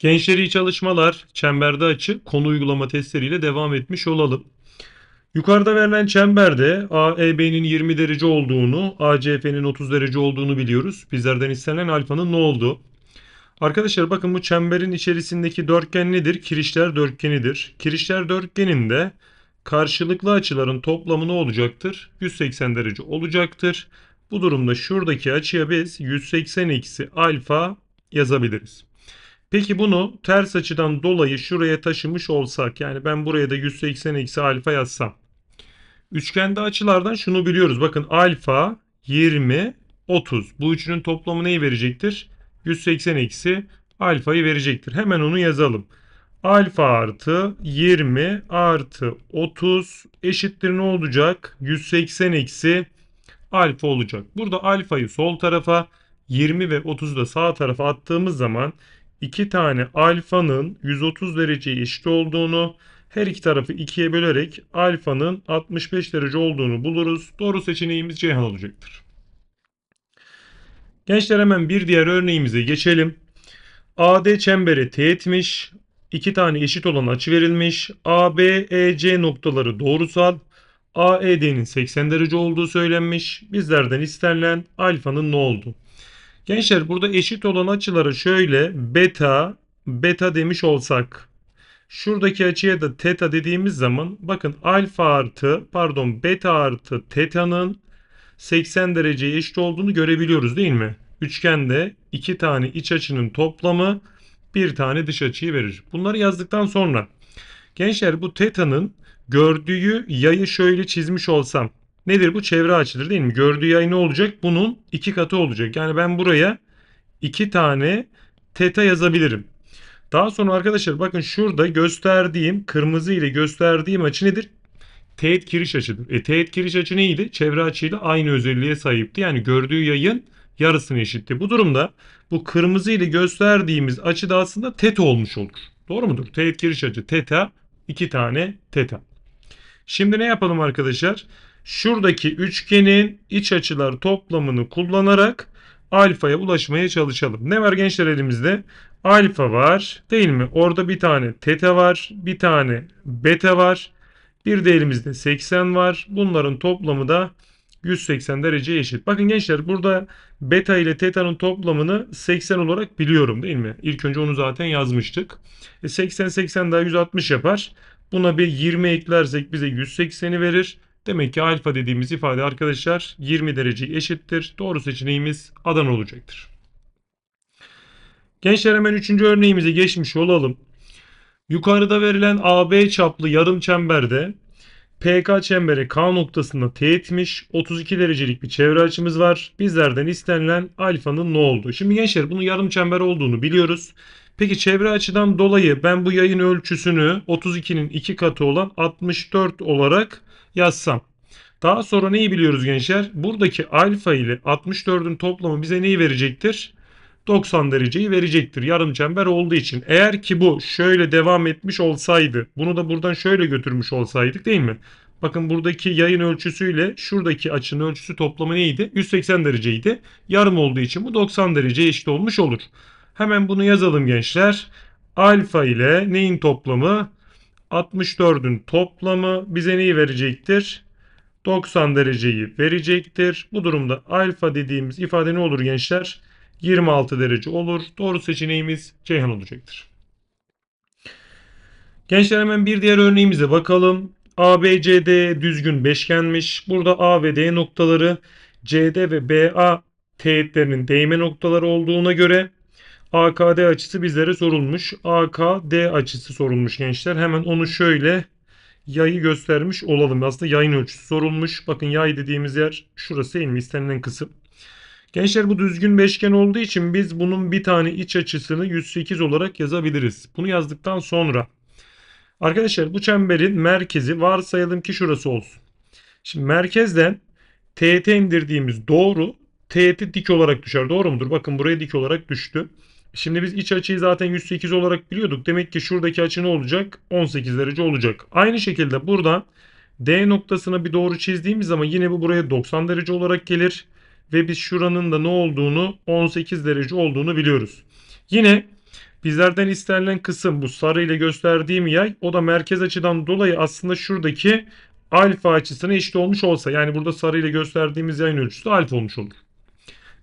Gençler iyi çalışmalar, çemberde açı, konu uygulama testleriyle devam etmiş olalım. Yukarıda verilen çemberde AEB'nin 20 derece olduğunu, ACF'nin 30 derece olduğunu biliyoruz. Bizlerden istenen alfanın ne olduğu. Arkadaşlar bakın bu çemberin içerisindeki dörtgen nedir? Kirişler dörtgenidir. Kirişler dörtgeninde karşılıklı açıların toplamı ne olacaktır? 180 derece olacaktır. Bu durumda şuradaki açıya biz 180 eksi alfa yazabiliriz. Peki bunu ters açıdan dolayı şuraya taşımış olsak yani ben buraya da 180 eksi alfa yazsam. Üçgende açılardan şunu biliyoruz. Bakın alfa 20 30. Bu üçünün toplamı neyi verecektir? 180 eksi alfayı verecektir. Hemen onu yazalım. Alfa artı 20 artı 30 eşittir ne olacak? 180 eksi alfa olacak. Burada alfayı sol tarafa 20 ve 30'u da sağ tarafa attığımız zaman iki tane alfanın 130 dereceye eşit olduğunu her iki tarafı ikiye bölerek alfanın 65 derece olduğunu buluruz. Doğru seçeneğimiz Ceyhan olacaktır. Gençler hemen bir diğer örneğimize geçelim. AD çemberi teğetmiş. iki tane eşit olan açı verilmiş. AB, EC noktaları doğrusal. AED'nin 80 derece olduğu söylenmiş. Bizlerden istenilen alfanın ne oldu? Gençler burada eşit olan açıları şöyle beta, beta demiş olsak. Şuradaki açıya da teta dediğimiz zaman bakın alfa artı pardon beta artı teta'nın 80 dereceye eşit olduğunu görebiliyoruz değil mi? Üçgende iki tane iç açının toplamı bir tane dış açıyı verir. Bunları yazdıktan sonra gençler bu teta'nın gördüğü yayı şöyle çizmiş olsam nedir bu? Çevre açıdır değil mi? Gördüğü yay ne olacak? Bunun iki katı olacak. Yani ben buraya iki tane teta yazabilirim. Daha sonra arkadaşlar bakın şurada gösterdiğim kırmızı ile gösterdiğim açı nedir? Teğet kiriş açıdır. E teğet kiriş açı neydi? Çevre açıyla aynı özelliğe sahipti. Yani gördüğü yayın yarısını eşitti. Bu durumda bu kırmızı ile gösterdiğimiz açı da aslında teta olmuş olur. Doğru mudur? Teğet kiriş açı teta, iki tane teta. Şimdi ne yapalım arkadaşlar? Şuradaki üçgenin iç açılar toplamını kullanarak alfaya ulaşmaya çalışalım. Ne var gençler elimizde? Alfa var değil mi? Orada bir tane teta var, bir tane beta var. Bir de elimizde 80 var. Bunların toplamı da 180 derece eşit. Bakın gençler burada beta ile teta'nın toplamını 80 olarak biliyorum değil mi? İlk önce onu zaten yazmıştık. E 80 80 daha 160 yapar. Buna bir 20 eklersek bize 180'i verir. Demek ki alfa dediğimiz ifade arkadaşlar 20 derece eşittir. Doğru seçeneğimiz Adana olacaktır. Gençler hemen 3. örneğimize geçmiş olalım. Yukarıda verilen AB çaplı yarım çemberde PK çembere K noktasında teğetmiş 32 derecelik bir çevre açımız var. Bizlerden istenilen alfanın ne olduğu. Şimdi gençler bunun yarım çember olduğunu biliyoruz. Peki çevre açıdan dolayı ben bu yayın ölçüsünü 32'nin 2 katı olan 64 olarak yazsam. Daha sonra neyi biliyoruz gençler? Buradaki alfa ile 64'ün toplamı bize neyi verecektir? 90 dereceyi verecektir yarım çember olduğu için. Eğer ki bu şöyle devam etmiş olsaydı bunu da buradan şöyle götürmüş olsaydık değil mi? Bakın buradaki yayın ölçüsüyle şuradaki açının ölçüsü toplamı neydi? 180 dereceydi. Yarım olduğu için bu 90 dereceye eşit olmuş olur. Hemen bunu yazalım gençler. Alfa ile neyin toplamı? 64'ün toplamı bize neyi verecektir? 90 dereceyi verecektir. Bu durumda alfa dediğimiz ifade ne olur gençler? 26 derece olur. Doğru seçeneğimiz Ceyhan olacaktır. Gençler hemen bir diğer örneğimize bakalım. ABCD düzgün beşgenmiş. Burada A ve D noktaları CD ve BA teğetlerinin değme noktaları olduğuna göre AKD açısı bizlere sorulmuş. AKD açısı sorulmuş gençler. Hemen onu şöyle yayı göstermiş olalım. Aslında yayın ölçüsü sorulmuş. Bakın yay dediğimiz yer şurası değil mi? Kısım. Gençler bu düzgün beşgen olduğu için biz bunun bir tane iç açısını 108 olarak yazabiliriz. Bunu yazdıktan sonra arkadaşlar bu çemberin merkezi varsayalım ki şurası olsun. Şimdi merkezden teğet indirdiğimiz doğru teğeti dik olarak düşer. Doğru mudur? Bakın buraya dik olarak düştü. Şimdi biz iç açıyı zaten 108 olarak biliyorduk. Demek ki şuradaki açı ne olacak? 18 derece olacak. Aynı şekilde buradan D noktasına bir doğru çizdiğimiz zaman yine bu buraya 90 derece olarak gelir. Ve biz şuranın da ne olduğunu 18 derece olduğunu biliyoruz. Yine Bizlerden istenilen kısım bu sarı ile gösterdiğim yay. O da merkez açıdan dolayı aslında şuradaki alfa açısına eşit olmuş olsa. Yani burada sarı ile gösterdiğimiz yayın ölçüsü alfa olmuş olur.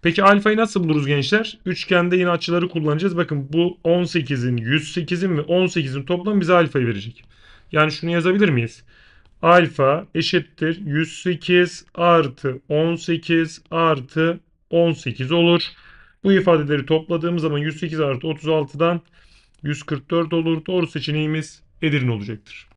Peki alfayı nasıl buluruz gençler? Üçgende yine açıları kullanacağız. Bakın bu 18'in, 108'in ve 18'in toplamı bize alfayı verecek. Yani şunu yazabilir miyiz? Alfa eşittir 108 artı 18 artı 18 olur. Bu ifadeleri topladığımız zaman 108 artı 36'dan 144 olur. Doğru seçeneğimiz Edirne olacaktır.